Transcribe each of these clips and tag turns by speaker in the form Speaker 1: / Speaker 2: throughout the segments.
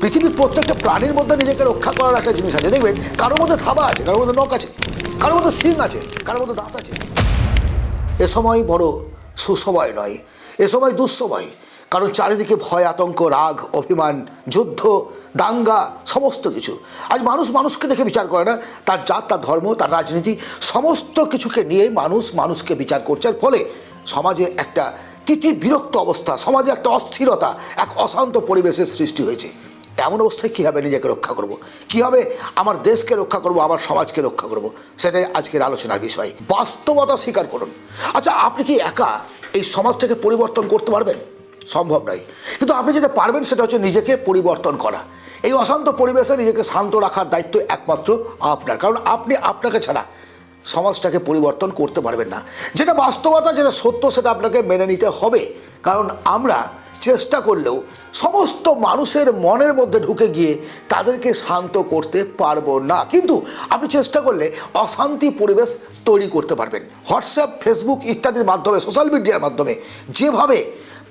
Speaker 1: পৃথিবীর প্রত্যেকটা প্রাণীর মধ্যে নিজেকে রক্ষা করার একটা জিনিস আছে। দেখবেন, কারোর মধ্যে থাবা আছে, কারোর মধ্যে নখ আছে, কারোর মধ্যে সিং আছে, কারোর মধ্যে দাঁত আছে। এ সময় বড় সুসময় নয়, এ সময় দুঃসময়, কারণ চারিদিকে ভয়, আতঙ্ক, রাগ, অভিমান, যুদ্ধ, দাঙ্গা, সমস্ত কিছু। আজ মানুষ মানুষকে দেখে বিচার করে না, তার জাত, তার ধর্ম, তার রাজনীতি, সমস্ত কিছুকে নিয়ে মানুষ মানুষকে বিচার করছে। আর ফলে সমাজে একটা তিতি বিরক্ত অবস্থা, সমাজে একটা অস্থিরতা, এক অশান্ত পরিবেশের সৃষ্টি হয়েছে। এমন অবস্থায় কীভাবে নিজেকে রক্ষা করব। কীভাবে আমার দেশকে রক্ষা করব, আমার সমাজকে রক্ষা করব। সেটাই আজকের আলোচনার বিষয়। বাস্তবতা স্বীকার করুন। আচ্ছা আপনি কি একা এই সমাজটাকে পরিবর্তন করতে পারবেন? সম্ভব নয়। কিন্তু আপনি যেটা পারবেন সেটা হচ্ছে নিজেকে পরিবর্তন করা। এই অশান্ত পরিবেশে নিজেকে শান্ত রাখার দায়িত্ব একমাত্র আপনার। কারণ আপনি আপনাকে ছাড়া সমাজটাকে পরিবর্তন করতে পারবেন না। যেটা বাস্তবতা, যেটা সত্য, সেটা আপনাকে মেনে নিতে হবে। কারণ আমরা চেষ্টা করলেও সমস্ত মানুষের মনের মধ্যে ঢুকে গিয়ে তাদেরকে শান্ত করতে পারব না। কিন্তু আপনি চেষ্টা করলে অশান্তি পরিবেশ তৈরি করতে পারবেন। হোয়াটসঅ্যাপ, ফেসবুক ইত্যাদির মাধ্যমে, সোশ্যাল মিডিয়ার মাধ্যমে যেভাবে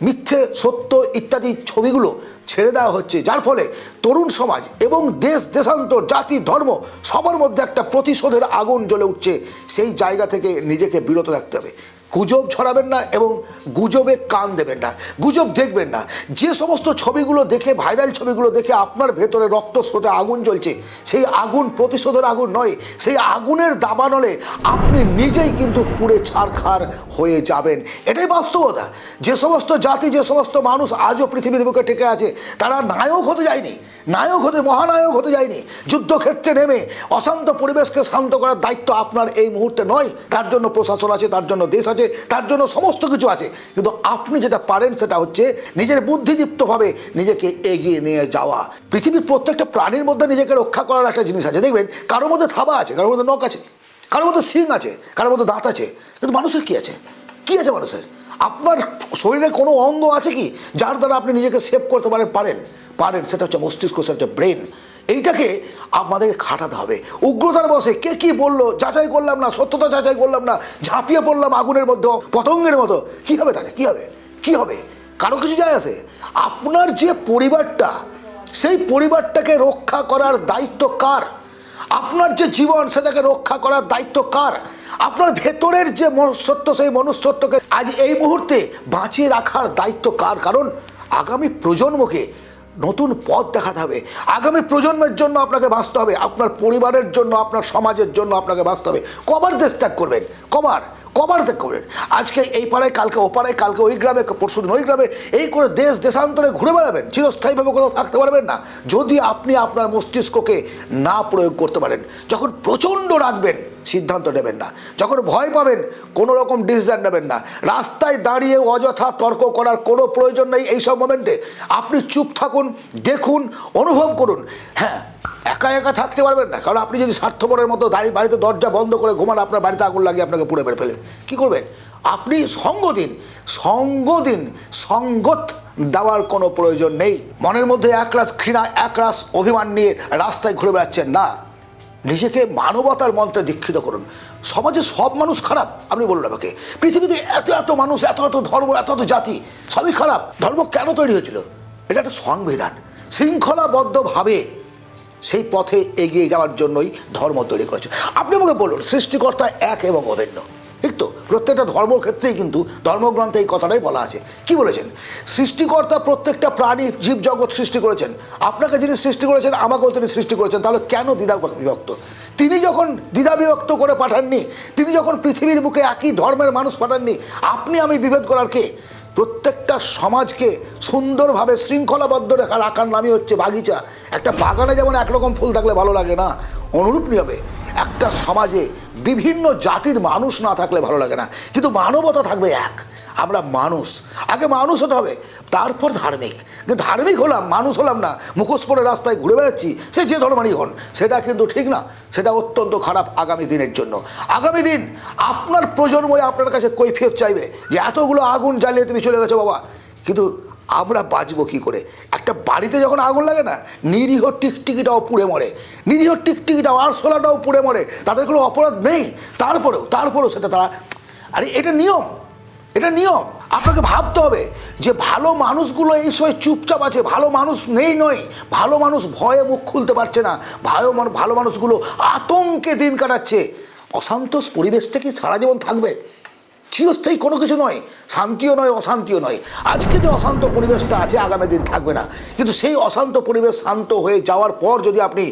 Speaker 1: মিথ্যে, সত্য ইত্যাদি ছবিগুলো ছেড়ে দেওয়া হচ্ছে, যার ফলে তরুণ সমাজ এবং দেশ দেশান্তর জাতি, ধর্ম সবার মধ্যে একটা প্রতিশোধের আগুন জ্বলে উঠছে। সেই জায়গা থেকে নিজেকে বিরত রাখতে হবে। গুজব ছড়াবেন না এবং গুজবে কান দেবেন না। গুজব দেখবেন না। যে সমস্ত ছবিগুলো দেখে, ভাইরাল ছবিগুলো দেখে আপনার ভেতরে রক্ত স্রোতে আগুন জ্বলছে, সেই আগুন প্রতিশোধের আগুন নয়, সেই আগুনের দাবানলে আপনি নিজেই কিন্তু পুড়ে ছারখার হয়ে যাবেন। এটাই বাস্তবতা। যে সমস্ত জাতি, যে সমস্ত মানুষ আজও পৃথিবীর বুকে টেকে আছে, তারা নায়ক হতে যায়নি, নায়ক হতে, মহানায়ক হতে যায়নি, যুদ্ধক্ষেত্রে নেমে অশান্ত পরিবেশকে শান্ত করার দায়িত্ব আপনার এই মুহূর্তে নয়, তার জন্য প্রশাসন আছে, তার জন্য দেশ আছে তার জন্য সমস্ত কিছু আছে। কিন্তু আপনি যেটা পারেন সেটা হচ্ছে নিজের বুদ্ধিদীপ্তভাবে নিজেকে এগিয়ে নিয়ে যাওয়া। পৃথিবীর প্রত্যেকটা প্রাণীর মধ্যে নিজেকে রক্ষা করার একটা জিনিস আছে। দেখবেন, কারোর মধ্যে থাবা আছে, কারোর মধ্যে নখ আছে, কারোর মধ্যে সিং আছে, কারোর মধ্যে দাঁত আছে। কিন্তু মানুষের কি আছে? কি আছে মানুষের? আপনার শরীরে কোনো অঙ্গ আছে কি? যার দ্বারা আপনি নিজেকে সেভ করতে পারেন পারেন। পারেন, সেটা হচ্ছে মস্তিষ্ক, সেটা হচ্ছে ব্রেন এইটাকে আপনাদেরকে খাটাতে হবে। উগ্রতার বসে কে কি বলল, যাচাই করলাম না, সত্যতা যাচাই করলাম না, ঝাঁপিয়ে পড়লাম আগুনের মধ্যে, পতঙ্গের মতো। কি হবে তাকে কি হবে? কি হবে? কারও কিছু যায় আছে? আপনার যে পরিবারটা, সেই পরিবারটাকে রক্ষা করার দায়িত্ব কার? আপনার যে জীবন, সেটাকে রক্ষা করার দায়িত্ব কার? আপনার ভেতরের যে মনুষ্যত্ব, সেই মনুষ্যত্বকে আজ এই মুহূর্তে বাঁচিয়ে রাখার দায়িত্ব কার? কারণ আগামী প্রজন্মকে নতুন পথ দেখাতে হবে। আগামী প্রজন্মের জন্য আপনাকে বাঁচতে হবে। আপনার পরিবারের জন্য, আপনার সমাজের জন্য আপনাকে বাঁচতে হবে। কবার দেশ ত্যাগ করবেন? কবার? কবার ত্যাগ করবেন? আজকে এই পাড়ায়, কালকে ও পাড়ায়, কালকে ওই গ্রামে, পরশুদিন ওই গ্রামে এই করে দেশ, দেশান্তরে ঘুরে বেড়াবেন। চিরস্থায়ীভাবে কোথাও থাকতে পারবেন না। যদি আপনি আপনার মস্তিষ্ককে না প্রয়োগ করতে পারেন, যখন প্রচণ্ড রাখবেন সিদ্ধান্ত নেবেন না। যখন ভয় পাবেন, কোনো রকম ডিসিশন নেবেন না। রাস্তায় দাঁড়িয়ে অযথা তর্ক করার কোনো প্রয়োজন নেই এইসব মোমেন্টে আপনি চুপ থাকুন দেখুন, অনুভব করুন। হ্যাঁ একা একা থাকতে পারবেন না। কারণ আপনি যদি স্বার্থপরের মতো দাঁড়িয়ে বাড়িতে দরজা বন্ধ করে ঘুমান, আপনার বাড়িতে আগুন লাগিয়ে আপনাকে পুড়ে বের ফেলেন কী করবেন? আপনি সঙ্গ দিন। সঙ্গ দিন। সঙ্গত দেওয়ার কোনো প্রয়োজন নেই। মনের মধ্যে একরাশ ঘৃণা, একরাশ অভিমান নিয়ে রাস্তায় ঘুরে বেড়াচ্ছেন না। নিজেকে মানবতার মন্ত্রে দীক্ষিত করুন। সমাজে সব মানুষ খারাপ, আপনি বলুন আমাকে। পৃথিবীতে এত এত মানুষ, এত এত ধর্ম, এত এত জাতি, সবই খারাপ। ধর্ম কেন তৈরি হয়েছিল? এটা একটা সংবিধান। শৃঙ্খলাবদ্ধভাবে সেই পথে এগিয়ে যাওয়ার জন্যই ধর্ম তৈরি করেছে। আপনি আমাকে বলুন, সৃষ্টিকর্তা এক এবং অভিন্ন, ঠিক তো? প্রত্যেকটা ধর্মক্ষেত্রেই কিন্তু ধর্মগ্রন্থে এই কথাটাই বলা আছে। কি বলেছেন? সৃষ্টিকর্তা প্রত্যেকটা প্রাণী জীবজগৎ সৃষ্টি করেছেন। আপনাকে যিনি সৃষ্টি করেছেন, আমাকেও তিনি সৃষ্টি করেছেন, তাহলে কেন দ্বিধা বিভক্ত? তিনি যখন দ্বিধা বিভক্ত করে পাঠাননি, তিনি যখন পৃথিবীর বুকে একই ধর্মের মানুষ পাঠাননি, আপনি আমি বিভেদ করার কে? প্রত্যেকটা সমাজকে সুন্দরভাবে শৃঙ্খলাবদ্ধ রেখা রাখার নামই হচ্ছে বাগিচা। একটা বাগানে যেমন একরকম ফুল থাকলে ভালো লাগে না, অনুরূপ নিয়মে একটা সমাজে বিভিন্ন জাতির মানুষ না থাকলে ভালো লাগে না। কিন্তু মানবতা থাকবে এক, আমরা মানুষ। আগে মানুষ হতে হবে তারপর ধার্মিক। কিন্তু ধার্মিক হলাম, মানুষ হলাম না, মুখোশ পরে রাস্তায় ঘুরে বেড়াচ্ছি, সে যে ধর্মেরই হন, সেটা কিন্তু ঠিক না, সেটা অত্যন্ত খারাপ আগামী দিনের জন্য। আগামী দিন আপনার প্রজন্মই আপনার কাছে কৈফিয়ত চাইবে যে এতগুলো আগুন জ্বালিয়ে তুমি চলে গেছো বাবা। কিন্তু আমরা বাঁচবো কী করে? একটা বাড়িতে যখন আগুন লাগে না, নিরীহ টিকটিকিটাও পুড়ে মরে। নিরীহ টিকটিকিটাও আরশোলাটাও পুড়ে মরে। তাদের কোনো অপরাধ নেই। তারপরেও তারপরেও সেটা তারা আরে, এটা নিয়ম। এটা নিয়ম। আপনাকে ভাবতে হবে যে ভালো মানুষগুলো এই সময় চুপচাপ আছে, ভালো মানুষ নেই নয়, ভালো মানুষ ভয়ে মুখ খুলতে পারছে না, ভালো ভালো মানুষগুলো আতঙ্কে দিন কাটাচ্ছে। অশান্ত পরিবেশটা কি সারা জীবন থাকবে। চিরস্থায়ী কোনো কিছু নয়, শান্তিও নয়, অশান্তিও নয়। আজকে যে অশান্ত পরিবেশটা আছে, আগামী দিন থাকবে না। কিন্তু সেই অশান্ত পরিবেশ শান্ত হয়ে যাওয়ার পর যদি আপনি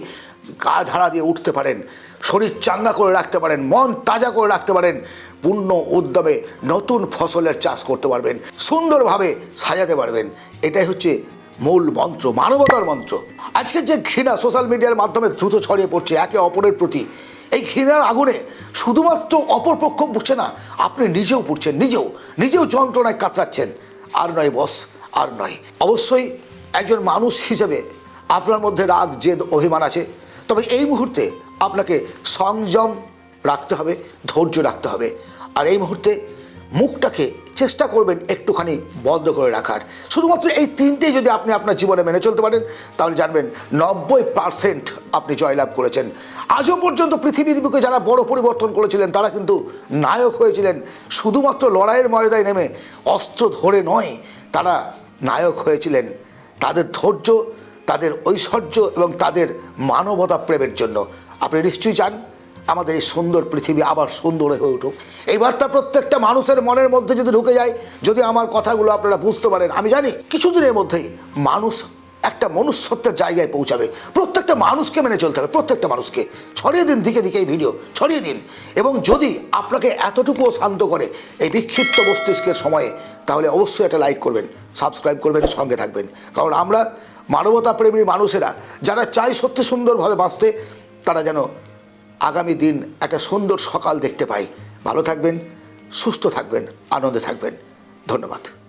Speaker 1: গা ঝাড়া দিয়ে উঠতে পারেন, শরীর চাঙ্গা করে রাখতে পারেন, মন তাজা করে রাখতে পারেন, পূর্ণ উদ্যমে নতুন ফসলের চাষ করতে পারবেন, সুন্দরভাবে সাজাতে পারবেন। এটাই হচ্ছে মূল মন্ত্র, মানবতার মন্ত্র। আজকের যে ঘৃণা সোশ্যাল মিডিয়ার মাধ্যমে দ্রুত ছড়িয়ে পড়ছে একে অপরের প্রতি, এই ঘৃণার আগুনে শুধুমাত্র অপরপক্ষ পুড়ছে না, আপনি নিজেও পুড়ছেন, নিজেও নিজেও যন্ত্রণায় কাতরাচ্ছেন। আর নয় বস, আর নয়। অবশ্যই একজন মানুষ হিসেবে আপনার মধ্যে রাগ, জেদ, অভিমান আছে। তবে এই মুহূর্তে আপনাকে সংযম রাখতে হবে, ধৈর্য রাখতে হবে। আর এই মুহূর্তে মুখটাকে চেষ্টা করবেন একটুখানি বন্ধ করে রাখার। শুধুমাত্র এই তিনটেই যদি আপনি আপনার জীবনে মেনে চলতে পারেন, তাহলে জানবেন নব্বই পারসেন্ট আপনি জয়লাভ করেছেন। আজও পর্যন্ত পৃথিবীর বুকে যারা বড় পরিবর্তন করেছিলেন, তারা কিন্তু নায়ক হয়েছিলেন। শুধুমাত্র লড়াইয়ের ময়দায় নেমে অস্ত্র ধরে নয়, তারা নায়ক হয়েছিলেন। তাদের ধৈর্য তাদের ঐশ্বর্য এবং তাদের মানবতা প্রেমের জন্য। আপনি নিশ্চয়ই চান আমাদের এই সুন্দর পৃথিবী আবার সুন্দর হয়ে উঠুক। এই বার্তা প্রত্যেকটা মানুষের মনের মধ্যে যদি ঢুকে যায়, যদি আমার কথাগুলো আপনারা বুঝতে পারেন, আমি জানি কিছুদিনের মধ্যেই মানুষ একটা মনুষ্যত্বের জায়গায় পৌঁছাবে। প্রত্যেকটা মানুষকে মেনে চলতে হবে, প্রত্যেকটা মানুষকে। ছড়িয়ে দিন দিকে দিকে এই ভিডিও, ছড়িয়ে দিন। এবং যদি আপনাকে এতটুকুও শান্ত করে এই বিক্ষিপ্ত মস্তিষ্কের সময়ে তাহলে অবশ্যই একটা লাইক করবেন সাবস্ক্রাইব করবেন, সঙ্গে থাকবেন। কারণ আমরা মানবতা প্রেমী মানুষেরা, যারা চাই সত্যি সুন্দরভাবে বাঁচতে, তারা যেন আগামী দিন একটা সুন্দর সকাল দেখতে পাই ভালো থাকবেন, সুস্থ থাকবেন, আনন্দে থাকবেন। ধন্যবাদ।